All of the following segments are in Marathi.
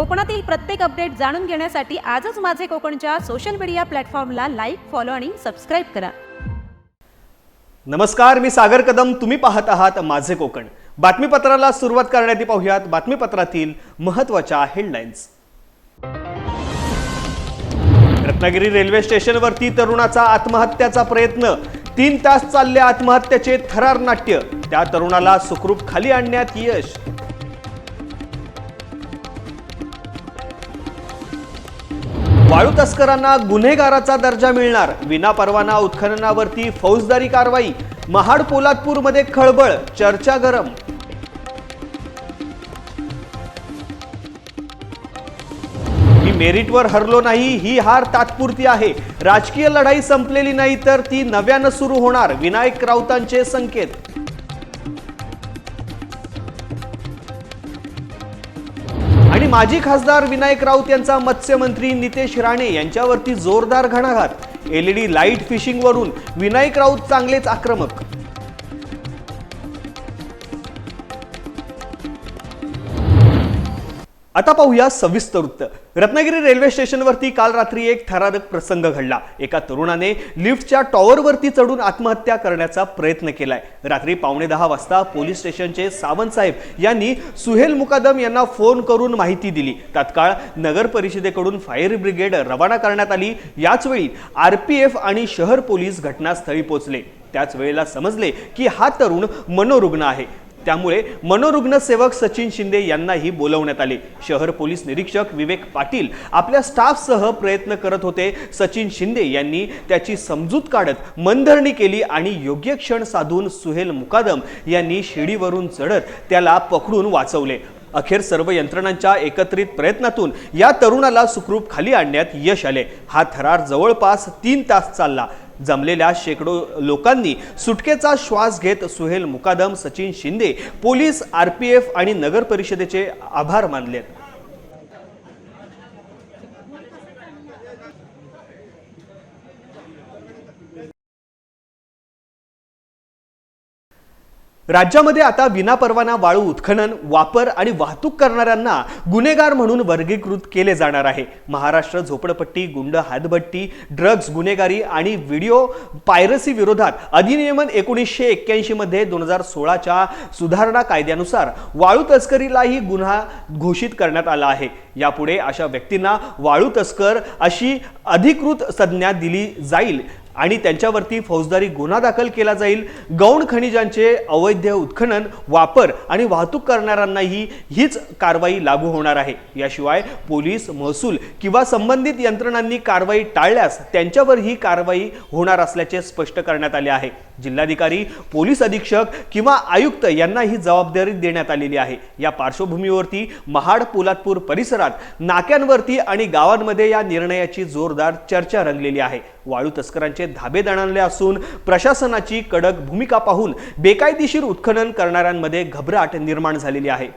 कोकणातील प्रत्येक अपडेट जाणून घेण्यासाठी आजच माझे कोकणच्या सोशल मीडिया प्लॅटफॉर्मला लाईक फॉलो आणि सबस्क्राईब करा. नमस्कार मी सागर कदम. तुम्ही पाहत आहात माझे कोकण. बातमीपत्राला सुरुवात करण्यात पाहूयात बातमीपत्रातील महत्त्वाच्या हेडलाईन्स रत्नागिरी रेल्वे स्टेशनवरती तरुणाचा आत्महत्याचा प्रयत्न. तीन तास चालले आत्महत्याचे थरार नाट्य. त्या तरुणाला सुखरूप खाली आणण्यात यश. वाळू तस्करांना गुन्हेगाराचा दर्जा मिळणार. विना परवाना उत्खननावरती फौजदारी कारवाई. महाड पोलादपूरमध्ये खळबळ चर्चा गरम. मी मेरिटवर हरलो नाही ही हार तात्पुरती आहे. राजकीय लढाई संपलेली नाही तर ती नव्यानं सुरू होणार. विनायक राऊतांचे संकेत. माजी खासदार विनायक राऊत यांचा मत्स्यमंत्री नितेश राणे यांच्यावरती जोरदार घणाघात. एलईडी लाइट फिशिंगवरून विनायक राऊत चांगलेच आक्रमक. आता पाहूया सविस्तर वृत्त रत्नागिरी रेल्वे स्टेशनवरती काल रात्री एक थरारक प्रसंग घडला. एका तरुणाने लिफ्टच्या टॉवरवरती चढून आत्महत्या करण्याचा प्रयत्न केलाय. रात्री पावणे दहा वाजता पोलीस स्टेशनचे सावंत साहेब यांनी सुहेल मुकादम यांना फोन करून माहिती दिली. तात्काळ नगर परिषदेकडून फायर ब्रिगेड रवाना करण्यात आली. याचवेळी आरपीएफ आणि शहर पोलीस घटनास्थळी पोहोचले. त्याच वेळेला समजले की हा तरुण मनोरुग्ण आहे. त्यामुळे मनोरुग्ण सेवक सचिन शिंदे यांनाही बोलवण्यात आले. शहर पोलीस निरीक्षक विवेक पाटील आपल्या स्टाफसह प्रयत्न करत होते. सचिन शिंदे यांनी त्याची समजूत काढत मनधरणी केली आणि योग्य क्षण साधून सुहेल मुकादम यांनी शिडीवरून चढत त्याला पकडून वाचवले. अखेर सर्व यंत्रणांच्या एकत्रित प्रयत्नातून या तरुणाला सुखरूप खाली आणण्यात यश आले. हा थरार जवळपास तीन तास चालला. जमलेल्या शेकडो लोकांनी सुटकेचा श्वास घेत Suhail Mukadam Sachin Shinde police R P F आणि नगर परिषदेचे आभार मानलेत. राज्यामध्ये आता विनापरवाना वाळू उत्खनन वापर आणि वाहतूक करणाऱ्यांना गुन्हेगार म्हणून वर्गीकृत केले जाणार आहे. महाराष्ट्र झोपडपट्टी गुंड हातभट्टी ड्रग्ज गुन्हेगारी आणि व्हिडिओ पायरसी विरोधात अधिनियमन एकोणीसशे एक्क्याऐंशी मध्ये दोन हजार सोळाच्या सुधारणा कायद्यानुसार वाळू तस्करीलाही गुन्हा घोषित करण्यात आला आहे. यापुढे अशा व्यक्तींना वाळू तस्कर अशी अधिकृत संज्ञा दिली जाईल. आणि त्यांच्यावरती फौजदारी गुन्हा दाखल केला जाईल. गौण खनिजांचे अवैध उत्खनन वापर आणि वाहतूक करणाऱ्यांनाही हीच कारवाई लागू होणार आहे. याशिवाय पोलीस महसूल किंवा संबंधित यंत्रणांनी कारवाई टाळल्यास त्यांच्यावर ही कारवाई होणार असल्याचे स्पष्ट करण्यात आले आहे. जिल्हाधिकारी पोलीस अधीक्षक किंवा आयुक्त यांना ही जबाबदारी देण्यात आलेली आहे. या पार्श्वभूमीवरती महाड पोलादपूर परिसरात नाक्यांवरती आणि गावांमध्ये या निर्णयाची जोरदार चर्चा रंगलेली आहे. वाळू तस्करांचे धाबे दणाणले असून प्रशासनाची कडक भूमिका पाहून बेकायदेशीर उत्खनन करणाऱ्यांमध्ये घबराट निर्माण झालेली आहे.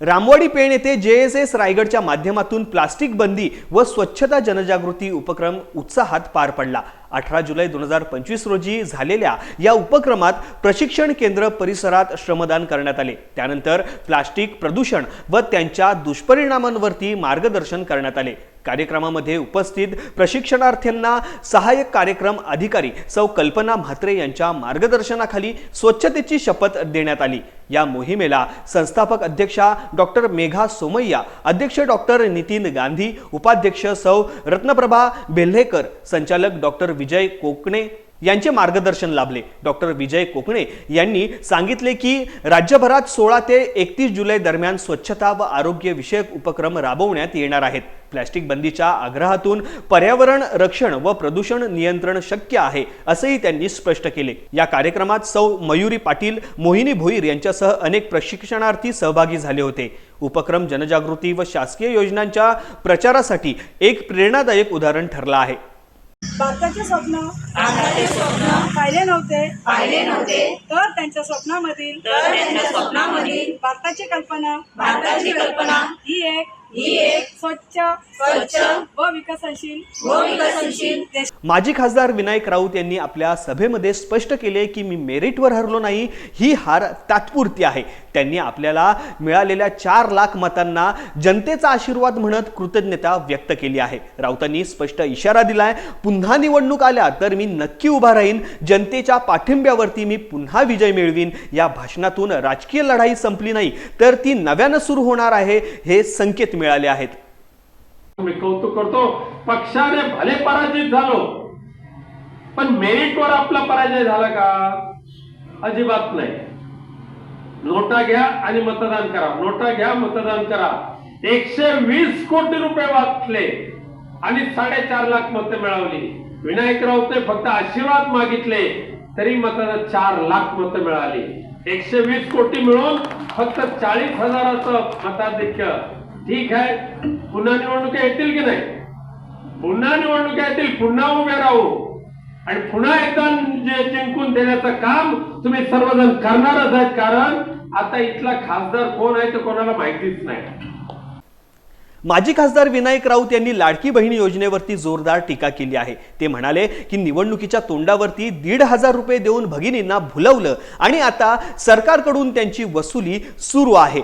रामवाडी पेण येथे जे एस एस रायगडच्या माध्यमातून प्लास्टिक बंदी व स्वच्छता जनजागृती उपक्रम उत्साहात पार पडला. अठरा जुलै दोन हजार पंचवीस रोजी झालेल्या या उपक्रमात प्रशिक्षण केंद्र परिसरात श्रमदान करण्यात आले. त्यानंतर प्लास्टिक प्रदूषण व त्यांच्या दुष्परिणामांवरती मार्गदर्शन करण्यात आले. कार्यक्रमामध्ये उपस्थित प्रशिक्षणार्थ्यांना सहाय्यक कार्यक्रम अधिकारी सौ कल्पना म्हात्रे यांच्या मार्गदर्शनाखाली स्वच्छतेची शपथ देण्यात आली. या मोहिमेला संस्थापक अध्यक्षा डॉक्टर मेघा सोमय्या अध्यक्ष डॉक्टर नितीन गांधी उपाध्यक्ष सौ रत्नप्रभा बेल्हेकर संचालक डॉक्टर विजय कोकणे यांचे मार्गदर्शन लाभले. डॉक्टर विजय कोकणे यांनी सांगितले की राज्यभरात सोळा ते एकतीस जुलै दरम्यान स्वच्छता व आरोग्य विषयक उपक्रम राबवण्यात येणार आहेत. प्लॅस्टिक बंदीच्या आग्रहातून पर्यावरण रक्षण व प्रदूषण नियंत्रण शक्य आहे असंही त्यांनी स्पष्ट केले. या कार्यक्रमात सौ. मयुरी पाटील मोहिनी भोईर यांच्यासह अनेक प्रशिक्षणार्थी सहभागी झाले होते. उपक्रम जनजागृती व शासकीय योजनांच्या प्रचारासाठी एक प्रेरणादायक उदाहरण ठरला आहे. भारताचे स्वप्न पाहिले नव्हते. पाहिले नव्हते. तर त्यांच्या स्वप्नामधील तर त्यांच्या स्वप्नामधील भारताची कल्पना भारताची कल्पना ही एक ही एक स्वच्छ स्वच्छ व विकसनशील व विकसनशील देश. माजी खासदार विनायक राऊत यांनी आपल्या सभेमध्ये स्पष्ट केले की मी मेरिटवर हरलो नाही ही हार तात्पुरती आहे. त्यांनी आपल्याला मिळालेल्या चार लाख मतांना जनतेचा आशीर्वाद म्हणत कृतज्ञता व्यक्त केली आहे. राऊतांनी स्पष्ट इशारा दिलाय पुन्हा निवडणूक आल्या तर मी नक्की उभा राहीन जनतेच्या पाठिंब्यावरती मी पुन्हा विजय मिळवीन. या भाषणातून राजकीय लढाई संपली नाही तर ती नव्यानं सुरू होणार आहे हे संकेत मिळाले आहेत. मी कौतुक करतो पक्षाने भले पराजित झालो पण मेरिटवर आपला पराजय झाला का? अजिबात नाही. नोटा घ्या आणि मतदान करा. नोटा घ्या मतदान करा. एकशे वीस कोटी रुपये वाचले आणि साडेचार लाख मतं मिळवली. विनायक राऊतने फक्त आशीर्वाद मागितले तरी मतदान चार लाख मतं मिळाली. एकशे वीस कोटी मिळून फक्त चाळीस हजाराचं मताधिक्य ठीक आहे. पुन्हा निवडणुका येतील की नाही? पुन्हा निवडणुका येतील पुन्हा उभे राहू. आणि पुन्हा एकदा जे जिंकून देण्याचं काम तुम्ही सर्वजण करणारच आहेत कारण आता इथला खासदार कोण आहे ते कोणाला माहितीच नाही. माजी खासदार विनायक राऊत यांनी लाडकी बहीण योजनेवरती जोरदार टीका केली आहे. ते म्हणाले की निवडणुकीच्या तोंडावरती दीड हजार रुपये देऊन भगिनींना भुलवलं आणि आता सरकारकडून त्यांची वसुली सुरू आहे.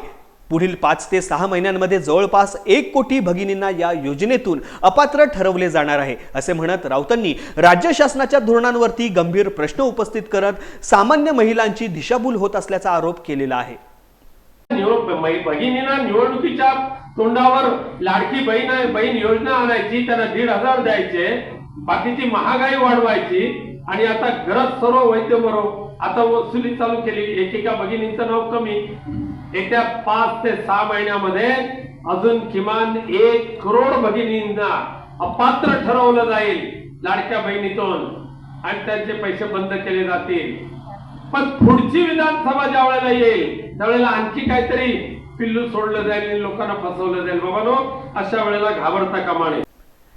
पुढील पाच ते सहा महिन्यांमध्ये जवळपास एक कोटी भगिनींना या योजनेतून अपात्र ठरवले जाणार आहे असे म्हणत राऊतांनी राज्य शासनाच्या धोरणांवरती गंभीर प्रश्न उपस्थित करत सामान्य महिलांची दिशाभूल होत असल्याचा आरोप केलेला आहे. निवड भगिनींना निवडणुकीच्या तोंडावर लाडकी बहीण बहीण योजना आणायची त्यांना दीड हजार द्यायचे बाकीची महागाई वाढवायची आणि आता गरज सर्व वैद्य बरोबर आता वसुली चालू केली. एकेका भगिनीचं नाव कमी. येत्या पाच ते सहा महिन्यामध्ये अजून किमान एक करोड भगिनींना अपात्र ठरवलं जाईल लाडक्या बहिणीतून. आणि त्यांचे पैसे बंद केले जातील. पण पुढची विधानसभा ज्या वेळेला येईल त्यावेळेला आणखी काहीतरी पिल्लू सोडलं जाईल आणि लोकांना फसवलं जाईल. बाबानो अशा वेळेला घाबरता कामा नये.